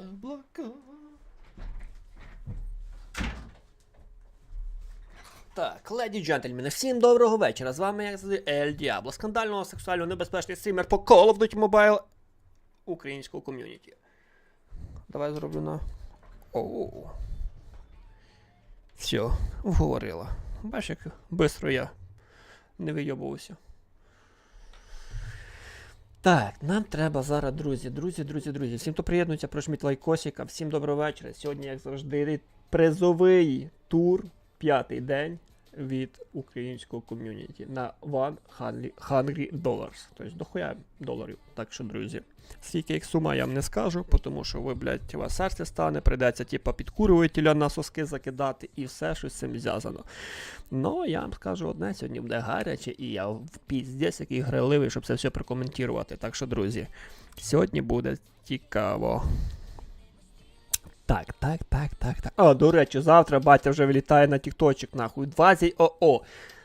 Яблоко. Так, леді джентльмени, всім доброго вечора. З вами, як завжди, Ель Діабло, скандально сексуально небезпечний стрімер по Call of Duty Mobile українського ком'юніті. Давай зроблю на. Оу. Все, вговорила. Бачиш, як швидко я не вийобувався. Так, нам треба зараз, друзі, друзі, друзі, друзі. Всім, хто приєднується, прожміть лайкосика. Всім доброго вечора. Сьогодні, як завжди, призовий тур, п'ятий день від українського ком'юніті на One Hungry- Dollars. Тобто дохуя доларів. Так що, друзі, скільки їх сума я вам не скажу, тому що ви, блядь, у вас серце стане, прийдеться, типа, підкурювателя на соски закидати і все, що з цим зв'язано. Ну, я вам скажу одне, сьогодні буде гаряче, і я в піздець який грайливий, щоб це все прокоментувати. Так що, друзі, сьогодні буде цікаво. Так, так, так, так, так. А, до речі, завтра батя вже вилітає на тікточок, нахуй. 20 ОО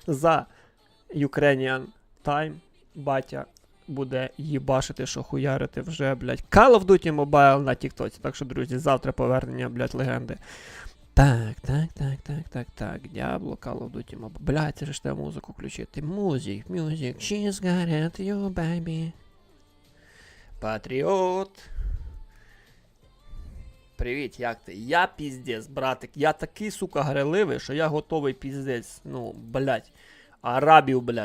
за Ukrainian Time. Батя буде їбашити, що хуярити вже, блядь. Call of Duty Mobile на тіктоці. Так що, друзі, завтра повернення, блядь, легенди. Так, так, так, так, так, так. Diablo, Call of Duty Mobile. Блядь, це ж треба музику включити. Музик, music, she's got it, you baby. Патріот. Привіт, як ти? Я піздець, братик. Я такий, сука, греливий, що я готовий піздець. Ну, блядь. Арабів, блядь.